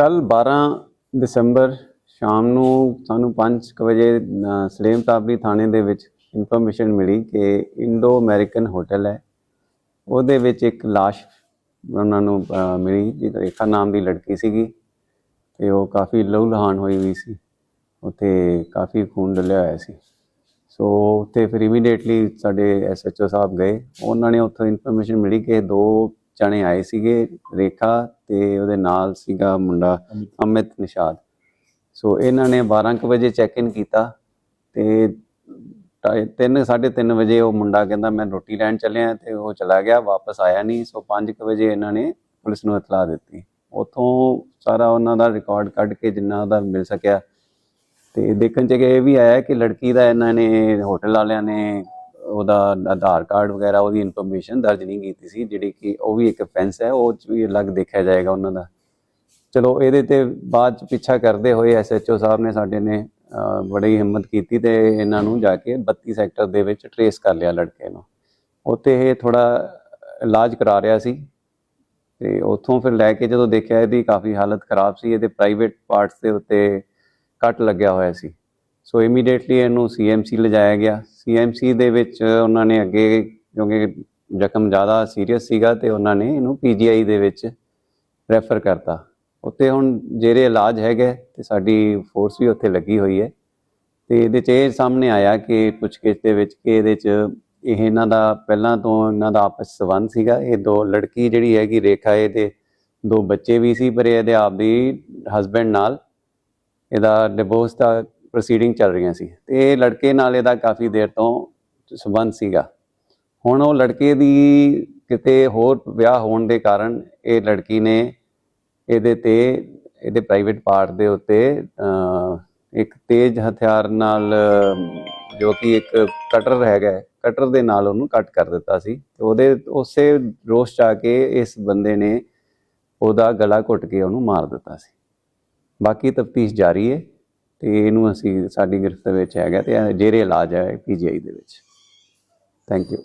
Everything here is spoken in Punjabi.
ਕੱਲ 12 ਦਸੰਬਰ ਸ਼ਾਮ ਨੂੰ ਸਾਨੂੰ 5 ਵਜੇ ਅ, ਸਲੇਮ ਤਾਬਰੀ ਥਾਣੇ ਦੇ ਵਿੱਚ ਇਨਫੋਰਮੇਸ਼ਨ ਮਿਲੀ ਕਿ ਇੰਡੋ ਅਮਰੀਕਨ ਹੋਟਲ ਹੈ। ਉਹਦੇ ਵਿੱਚ ਇੱਕ ਲਾਸ਼ ਉਹਨਾਂ ਨੂੰ ਮਿਲੀ ਜਿਹਦਾ ਰੇਖਾ ਨਾਮ ਦੀ ਲੜਕੀ ਸੀਗੀ ਤੇ ਉਹ ਕਾਫੀ ਲਹੂ-ਲਹਾਨ ਹੋਈ ਹੋਈ ਸੀ। ਉੱਥੇ ਕਾਫੀ ਖੂਨ ਡੁੱਲਿਆ ਹੋਇਆ ਸੀ। ਸੋ ਉੱਥੇ ਫਿਰ ਇਮੀਡੀਏਟਲੀ ਸਾਡੇ ਐਸਐਚਓ ਸਾਹਿਬ ਗਏ। ਉਹਨਾਂ ਨੇ ਉੱਥੋਂ ਇਨਫੋਰਮੇਸ਼ਨ ਮਿਲੀ ਕਿ ਦੋ ਜਣੇ ਆਏ ਸੀਗੇ ਰੇਖਾ ਤੇ ਉਹਦੇ ਨਾਲ ਸੀਗਾ ਮੁੰਡਾ ਅਮਿਤ। ਨਿਸ਼ਾਦ। ਸੋ ਇਹਨਾਂ ਨੇ 12 ਕੁ ਵਜੇ ਚੈੱਕ ਇਨ ਕੀਤਾ ਤੇ 3 3:30 ਵਜੇ ਉਹ ਮੁੰਡਾ ਕਹਿੰਦਾ ਮੈਂ ਰੋਟੀ ਲੈਣ ਚੱਲਿਆ ਤੇ ਉਹ ਚਲਾ ਗਿਆ ਵਾਪਸ ਆਇਆ ਨਹੀਂ। ਸੋ 5 ਕੁ ਵਜੇ ਇਹਨਾਂ ਨੇ ਪੁਲਿਸ ਨੂੰ ਇਤਲਾਹ ਦਿੱਤੀ। ਉੱਥੋਂ ਸਾਰਾ ਉਹਨਾਂ ਦਾ ਰਿਕਾਰਡ ਕੱਢ ਕੇ ਜਿੰਨਾ ਉਹਦਾ ਮਿਲ ਸਕਿਆ। ਤੇ ਦੇਖਣ ਚ ਇਹ ਵੀ ਆਇਆ ਕਿ ਲੜਕੀ ਦਾ ਇਹਨਾਂ ਨੇ ਹੋਟਲ ਵਾਲਿਆਂ ਨੇ ਉਹਦਾ ਆਧਾਰ ਕਾਰਡ ਵਗੈਰਾ, ਉਹਦੀ ਇਨਫੋਰਮੇਸ਼ਨ ਦਰਜ ਨਹੀਂ ਕੀਤੀ ਸੀ, ਜਿਹੜੀ ਕਿ ਉਹ ਵੀ ਇੱਕ ਫੈਂਸ ਹੈ, ਉਹ ਚ ਵੀ ਅਲੱਗ ਦੇਖਿਆ ਜਾਏਗਾ ਉਹਨਾਂ ਦਾ। ਚਲੋ, ਇਹਦੇ ਤੇ ਬਾਅਦ ਚ ਪਿੱਛਾ ਕਰਦੇ ਹੋਏ ਐਸਐਚਓ ਸਾਹਿਬ ਨੇ ਸਾਡੇ ਨੇ ਬੜੀ ਹਿੰਮਤ ਕੀਤੀ ਤੇ ਇਹਨਾਂ ਨੂੰ ਜਾ ਕੇ 32 ਸੈਕਟਰ ਦੇ ਵਿੱਚ ਟਰੇਸ ਕਰ ਲਿਆ ਲੜਕੇ ਨੂੰ। ਉੱਥੇ ਇਹ ਥੋੜਾ ਇਲਾਜ ਕਰਾ ਰਿਹਾ ਸੀ ਤੇ ਉੱਥੋਂ ਫਿਰ ਲੈ ਕੇ ਜਦੋਂ ਦੇਖਿਆ, ਇਹਦੀ ਕਾਫੀ ਹਾਲਤ ਖਰਾਬ ਸੀ, ਇਹਦੇ ਪ੍ਰਾਈਵੇਟ ਪਾਰਟਸ ਦੇ ਉੱਤੇ ਕੱਟ ਲੱਗਿਆ ਹੋਇਆ ਸੀ। ਸੋ ਇਮੀਡੀਏਟਲੀ ਇਹਨੂੰ ਸੀਐਮਸੀ ਲਿਜਾਇਆ ਗਿਆ। ਸੀਐਮਸੀ ਦੇ ਵਿੱਚ ਉਹਨਾਂ ਨੇ ਅੱਗੇ ਕਿਉਂਕਿ ਜ਼ਖਮ ਜ਼ਿਆਦਾ ਸੀਰੀਅਸ ਸੀਗਾ ਤੇ ਉਹਨਾਂ ਨੇ ਇਹਨੂੰ ਪੀਜੀਆਈ ਦੇ ਵਿੱਚ ਰੈਫਰ ਕਰਤਾ। ਉੱਥੇ ਹੁਣ ਜਿਹੜੇ ਇਲਾਜ ਹੈਗੇ ਤੇ ਸਾਡੀ ਫੋਰਸ ਵੀ ਉੱਥੇ ਲੱਗੀ ਹੋਈ ਹੈ। ਤੇ ਇਹਦੇ ਚ ਇਹ ਸਾਹਮਣੇ ਆਇਆ ਕਿ ਪੁੱਛਗਿੱਛ ਦੇ ਵਿੱਚ ਕਿ ਇਹਦੇ ਚ ਇਹ ਇਹਨਾਂ ਦਾ ਪਹਿਲਾਂ ਤੋਂ ਇਹਨਾਂ ਦਾ ਆਪਸ 'ਚ ਸੰਬੰਧ ਸੀਗਾ। ਇਹ ਦੋ ਲੜਕੀ ਜਿਹੜੀ ਹੈਗੀ ਰੇਖਾ, ਇਹਦੇ ਦੋ ਬੱਚੇ ਵੀ ਸੀ, ਪਰ ਇਹਦੇ ਆਪ ਦੀ ਹਸਬੈਂਡ ਨਾਲ ਇਹਦਾ ਡਿਵੋਰਸ ਦਾ ਪ੍ਰੋਸੀਡਿੰਗ ਚੱਲ ਰਹੀਆਂ ਸੀ। ਤੇ ਇਹ ਲੜਕੇ ਨਾਲ ਇਹਦਾ ਕਾਫੀ ਦੇਰ ਤੋਂ ਸੰਬੰਧ ਸੀਗਾ। ਹੁਣ ਉਹ ਲੜਕੇ ਦੀ ਕਿਤੇ ਹੋਰ ਵਿਆਹ ਹੋਣ ਦੇ ਕਾਰਨ ਇਹ ਲੜਕੀ ਨੇ ਇਹਦੇ ਤੇ, ਇਹਦੇ ਪ੍ਰਾਈਵੇਟ ਪਾਰਟ ਦੇ ਉੱਤੇ ਇੱਕ ਤੇਜ਼ ਹਥਿਆਰ ਨਾਲ, ਜੋ ਕਿ ਇੱਕ ਕਟਰ ਹੈਗਾ ਕਟਰ ਦੇ ਨਾਲ ਉਹਨੂੰ ਕੱਟ ਕਰ ਦਿੱਤਾ ਸੀ। ਤੇ ਉਹਦੇ, ਉਸੇ ਰੋਸ ਚ ਆ ਕੇ ਇਸ ਬੰਦੇ ਨੇ ਉਹਦਾ ਗਲਾ ਘੁੱਟ ਕੇ ਉਹਨੂੰ ਮਾਰ ਦਿੱਤਾ ਸੀ। ਬਾਕੀ ਤਫਤੀਸ਼ ਜਾਰੀ ਹੈ। ਤੇ ਇਹਨੂੰ ਅਸੀਂ ਸਾਡੀ ਗ੍ਰਿਫਤ ਵਿੱਚ ਹੈਗਾ ਤੇ ਇਹ ਜੇਰੇ ਇਲਾਜ ਹੈ ਪੀਜੀਆਈ ਦੇ ਵਿੱਚ। Thank you